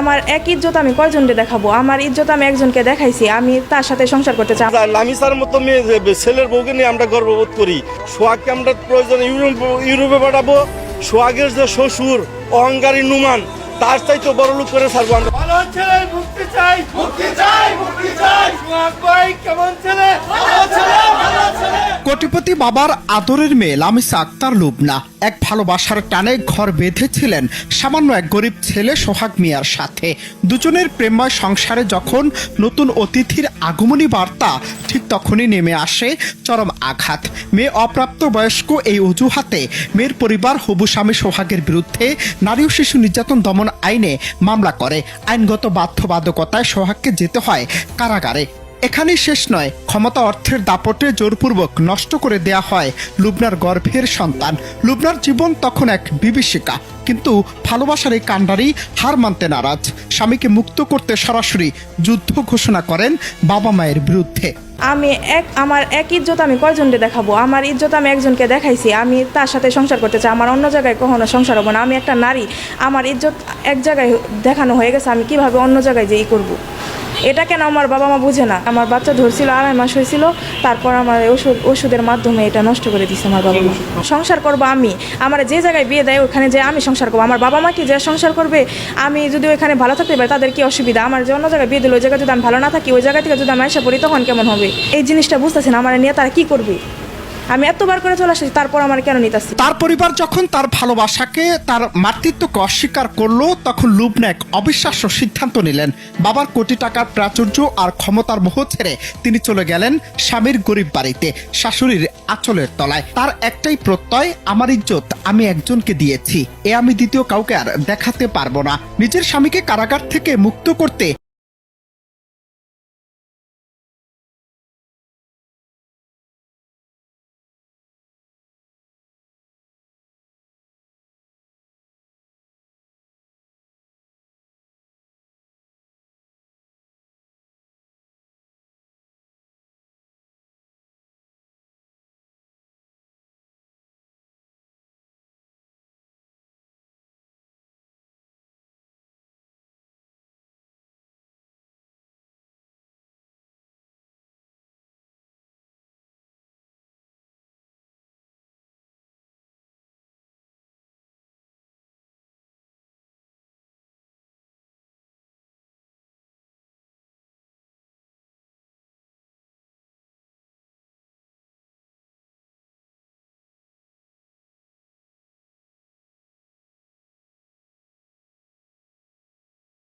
আমার এক ইজ্জত আমি কয়জনকে দেখাবো? আমার ইজ্জত আমি একজনকে দেখাইছি আমি তার সাথে সংসার করতে চাই। আমরা লামিসার মতো মেয়ে যে ছেলের বউকে নিয়ে আমরা গর্ববোধ করি। সোহাগকে আমরা প্রয়োজন ইউরোপ ইউরোপে পাঠাবো। সোহাগের যে শ্বশুর অহংকারী নুমান তার চাইতে বড় লোক করে ছাড়বো আমরা। ভালো ছেলে মুক্তি চাই। মুক্তি চাই মুক্তি চাই। সোহাগ ভাই কেমন ছেলে? কোটিপতি বাবার আদরের মেয়ে লামিসা আক্তার লুবনা এক ভালোবাসার টানে ঘর বেঁধেছিলেন সামান্য এক গরিব ছেলে সোহাগ মিয়ার সাথে। দুজনের প্রেমময় সংসারে যখন নতুন অতিথির আগমনী বার্তা, ঠিক তখনই নেমে আসে চরম আঘাত। মেয়ে অপ্রাপ্ত বয়স্ক এই অজুহাতে মেয়ের পরিবার হবু স্বামী সোহাগের বিরুদ্ধে নারী ও শিশু নির্যাতন দমন আইনে মামলা করে। আইনগত বাধ্যবাধকতায় সোহাগকে যেতে হয় কারাগারে। এখানেই শেষ নয়। ক্ষমতা অর্থের দাপটে জোরপূর্বক নষ্ট করে দেয়া হয় লুবনার গর্ভের সন্তান। লুবনার জীবন তখন এক বিভীষিকা। কিন্তু ভালোবাসার এই কাণ্ডারি হার মানতে নারাজ। স্বামীকে মুক্ত করতে সরাসরি যুদ্ধ ঘোষণা করেন বাবা মায়ের বিরুদ্ধে। আমি এক, আমার এক ইজ্জত আমি কয়জনকে দেখাবো? আমার ইজ্জত আমি একজনকে দেখাইছি। আমি তার সাথে সংসার করতে চাই। আমার অন্য জায়গায় কখনো সংসার হব না। আমি একটা নারী। আমার ইজ্জত এক জায়গায় দেখানো হয়ে গেছে। আমি কীভাবে অন্য জায়গায় যেই করব। এটা কেন আমার বাবা মা বুঝে না? আমার বাচ্চা ধরছিল, আড়াই মাস হয়েছিল, তারপর আমার ওষুধ, ওষুধের মাধ্যমে এটা নষ্ট করে দিছে আমার বাবা মা। সংসার করব আমি। আমার যে জায়গায় বিয়ে দেয়, ওখানে যে আমি সংসার করব। আমার বাবা মা কি যে সংসার করবে? আমি যদি ওখানে ভালো থাকতে পারি, তাদের কি অসুবিধা? আমার যে অন্য জায়গায় বিয়ে দিল, ওই জায়গায় যদি আমি ভালো না থাকি, ওই জায়গা থেকে যদি আমি এসে পড়ি, তখন কেমন হবে? এই জিনিসটা বুঝতেছেন আমার নিয়ে তারা কি করবে? আমি এতবার করে চলে আসছি, তারপর আমার কেন নিতেছি তার পরিবার যখন তার ভালোবাসাকে, তার মাতৃত্বকে অস্বীকার করল, তখন লুবনা এক অবিশ্বাস্য সিদ্ধান্ত নিলেন। বাবার কোটি টাকার প্রাচুর্য আর ক্ষমতার মোহ ছেড়ে তিনি চলে গেলেন স্বামীর গরিব বাড়িতে, শাশুড়ির আঁচলের তলায়। তার একটাই প্রত্যয়, আমার ইজ্জত, আমি একজনকে দিয়েছি। এ আমি দ্বিতীয় কাউকে আর দেখাতে পারব না। নিজের স্বামীকে কারাগার থেকে মুক্ত করতে